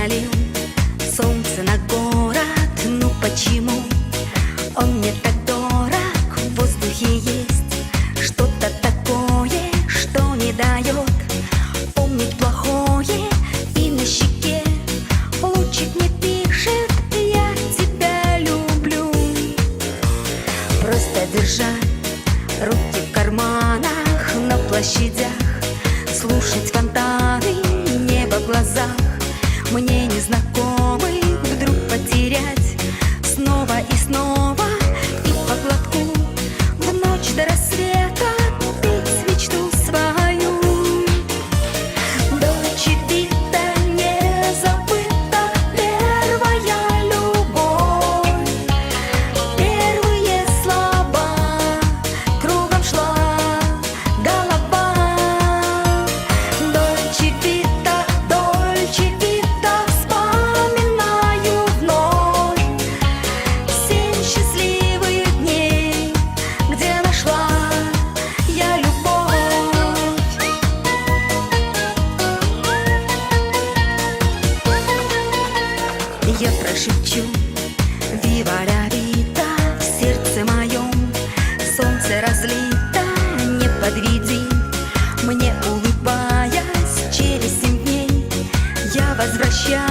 залил солнце на город Ну почему? Он мне так дорог В воздухе есть что-то такое Что не дает. Помнить плохое И на щеке лучик не пишет Я тебя люблю Просто держать руки в карманах На площадях Слушать фонтаны, небо в глазах знакомый вдруг потерять снова и снова и по глотку в ночь до рассвета пить мечту свою. Дольче я прошепчу Вива ля вита в сердце моем Солнце разлито, не подведи. Мне улыбаясь через семь дней Я возвращаюсь.